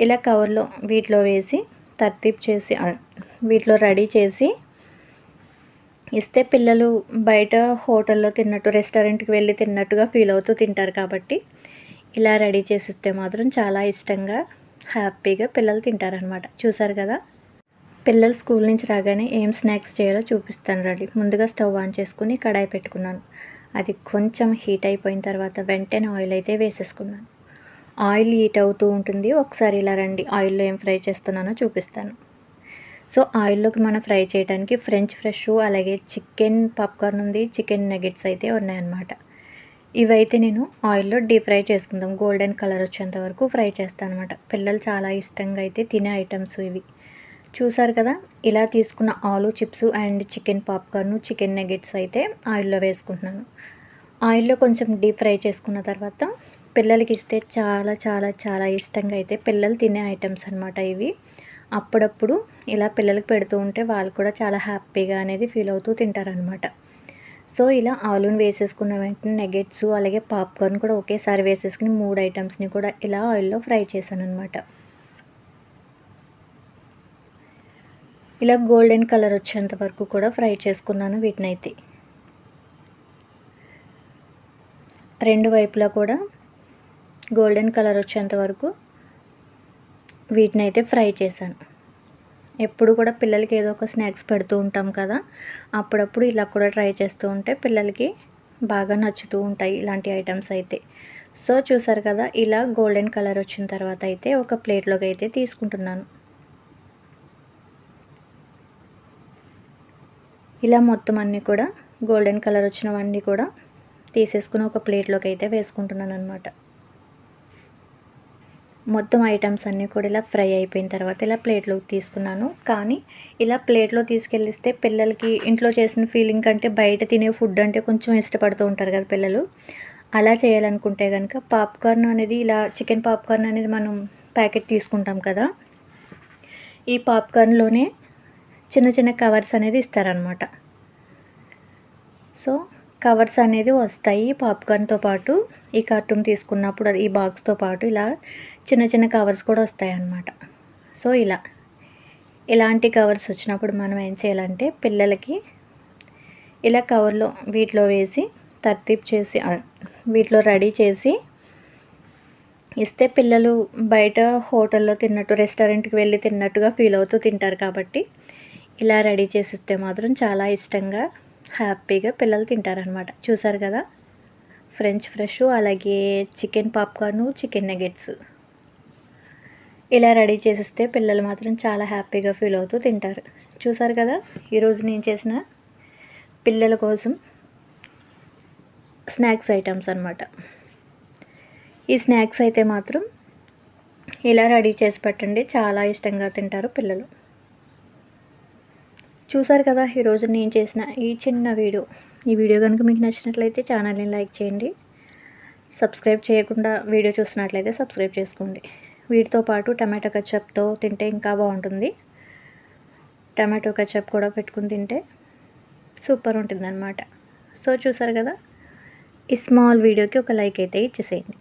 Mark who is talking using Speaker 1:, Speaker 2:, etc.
Speaker 1: ఇలా కవర్లో వీటిలో వేసి తర్తీప్ చేసి వీటిలో రెడీ చేసి ఇస్తే పిల్లలు బయట హోటల్లో తిన్నట్టు రెస్టారెంట్కి వెళ్ళి తిన్నట్టుగా ఫీల్ అవుతూ తింటారు కాబట్టి ఇలా రెడీ చేసి ఇస్తే మాత్రం చాలా ఇష్టంగా హ్యాపీగా పిల్లలు తింటారనమాట చూసారు కదా? పిల్లలు స్కూల్ నుంచి రాగానే ఏం స్నాక్స్ చేయాలో చూపిస్తాను రండి. ముందుగా స్టవ్ ఆన్ చేసుకుని కడాయి పెట్టుకున్నాను. అది కొంచెం హీట్ అయిపోయిన తర్వాత వెంటనే ఆయిల్ అయితే వేసేసుకున్నాను. ఆయిల్ హీట్ అవుతూ ఉంటుంది. ఒకసారి ఇలా రండి. ఆయిల్లో ఏం ఫ్రై చేస్తున్నానో చూపిస్తాను. సో ఆయిల్లోకి మనం ఫ్రై చేయడానికి ఫ్రెంచ్ ఫ్రెష్ అలాగే చికెన్ పాప్కార్న్ ఉంది. చికెన్ నగెట్స్ అయితే ఉన్నాయన్నమాట. ఇవైతే నేను ఆయిల్లో డీప్ ఫ్రై చేసుకుందాం. గోల్డెన్ కలర్ వచ్చేంత వరకు ఫ్రై చేస్తాను అనమాట పిల్లలు చాలా ఇష్టంగా అయితే తినే ఐటమ్స్ ఇవి. చూసారు కదా? ఇలా తీసుకున్న ఆలు chips and chicken popcorn chicken nuggets అయితే ఆయిల్లో వేసుకుంటున్నాను. ఆయిల్లో కొంచెం డీప్ ఫ్రై చేసుకున్న తర్వాత పిల్లలకి ఇస్తే చాలా చాలా చాలా ఇష్టంగా అయితే పిల్లలు తినే ఐటమ్స్ అనమాట ఇవి. అప్పుడప్పుడు ఇలా పిల్లలకు పెడుతూ ఉంటే వాళ్ళు కూడా చాలా హ్యాపీగా అనేది ఫీల్ అవుతూ తింటారనమాట సో ఇలా ఆలూని వేసేసుకున్న వెంటనే నెగెట్స్ అలాగే పాప్కార్న్ కూడా ఒకేసారి వేసేసుకుని మూడు ఐటమ్స్ని కూడా ఇలా ఆయిల్లో ఫ్రై చేశాను అనమాట ఇలా గోల్డెన్ కలర్ వచ్చేంత వరకు కూడా ఫ్రై చేసుకున్నాను వీటిని అయితే రెండు వైపులా కూడా గోల్డెన్ కలర్ వచ్చేంత వరకు వీటిని అయితే ఫ్రై చేశాను. ఎప్పుడు కూడా పిల్లలకి ఏదో ఒక స్నాక్స్ పెడుతూ ఉంటాం కదా అప్పుడప్పుడు ఇలా కూడా ట్రై చేస్తూ ఉంటే పిల్లలకి బాగా నచ్చుతూ ఉంటాయి ఇలాంటి ఐటమ్స్ అయితే. సో చూసారు కదా ఇలా గోల్డెన్ కలర్ వచ్చిన తర్వాత అయితే ఒక ప్లేట్లోకి అయితే తీసుకుంటున్నాను. ఇలా మొత్తం అన్నీ కూడా గోల్డెన్ కలర్ వచ్చినవన్నీ కూడా తీసేసుకుని ఒక ప్లేట్లోకి అయితే వేసుకుంటున్నాను అనమాట మొత్తం ఐటమ్స్ అన్నీ కూడా ఇలా ఫ్రై అయిపోయిన తర్వాత ఇలా ప్లేట్లోకి తీసుకున్నాను. కానీ ఇలా ప్లేట్లో తీసుకెళ్ళిస్తే పిల్లలకి ఇంట్లో చేసిన ఫీలింగ్ కంటే బయట తినే ఫుడ్ అంటే కొంచెం ఇష్టపడుతూ ఉంటారు కదా పిల్లలు. అలా చేయాలనుకుంటే కనుక పాప్కార్న్ అనేది ఇలా చికెన్ పాప్కార్న్ అనేది మనం ప్యాకెట్ తీసుకుంటాం కదా. ఈ పాప్కార్న్లోనే చిన్న చిన్న కవర్స్ అనేది ఇస్తారనమాట సో కవర్స్ అనేది వస్తాయి పాప్కార్న్తో పాటు. ఈ కార్టూన్ తీసుకున్నప్పుడు ఈ బాక్స్తో పాటు ఇలా చిన్న చిన్న కవర్స్ కూడా వస్తాయి అన్నమాట సో ఇలా. ఇలాంటి కవర్స్ వచ్చినప్పుడు మనం ఏం చేయాలంటే పిల్లలకి ఇలా కవర్లో వీటిలో వేసి తర్తీప్ చేసి వీటిలో రెడీ చేసి ఇస్తే పిల్లలు బయట హోటల్లో తిన్నట్టు రెస్టారెంట్కి వెళ్ళి తిన్నట్టుగా ఫీల్ అవుతూ తింటారు కాబట్టి ఇలా రెడీ చేసి ఇస్తే మాత్రం చాలా ఇష్టంగా హ్యాపీగా పిల్లలు తింటారనమాట చూసారు కదా? ఫ్రెంచ్ ఫ్రెష్ అలాగే చికెన్ పాప్కార్ను చికెన్ నెగెట్స్. ఇలా రెడీ చేసిస్తే పిల్లలు మాత్రం చాలా హ్యాపీగా ఫీల్ అవుతూ తింటారు. చూసారు కదా? ఈరోజు నేను చేసిన పిల్లల కోసం స్నాక్స్ ఐటమ్స్ అనమాట ఈ స్నాక్స్ అయితే మాత్రం ఇలా రెడీ చేసి పెట్టండి. చాలా ఇష్టంగా తింటారు పిల్లలు. చూసారు కదా ఈరోజు నేను చేసిన ఈ చిన్న వీడియో. ఈ వీడియో కనుక మీకు నచ్చినట్లయితే ఛానల్ని లైక్ చేయండి. సబ్స్క్రైబ్ చేయకుండా వీడియో చూసినట్లయితే సబ్స్క్రైబ్ చేసుకోండి. వీటితో పాటు టమాటో కచప్తో తింటే ఇంకా బాగుంటుంది. టమాటో కచప్ కూడా పెట్టుకుని తింటే సూపర్ ఉంటుందన్నమాట. సో చూసారు కదా ఈ స్మాల్ వీడియోకి ఒక లైక్ అయితే ఇచ్చేసేయండి.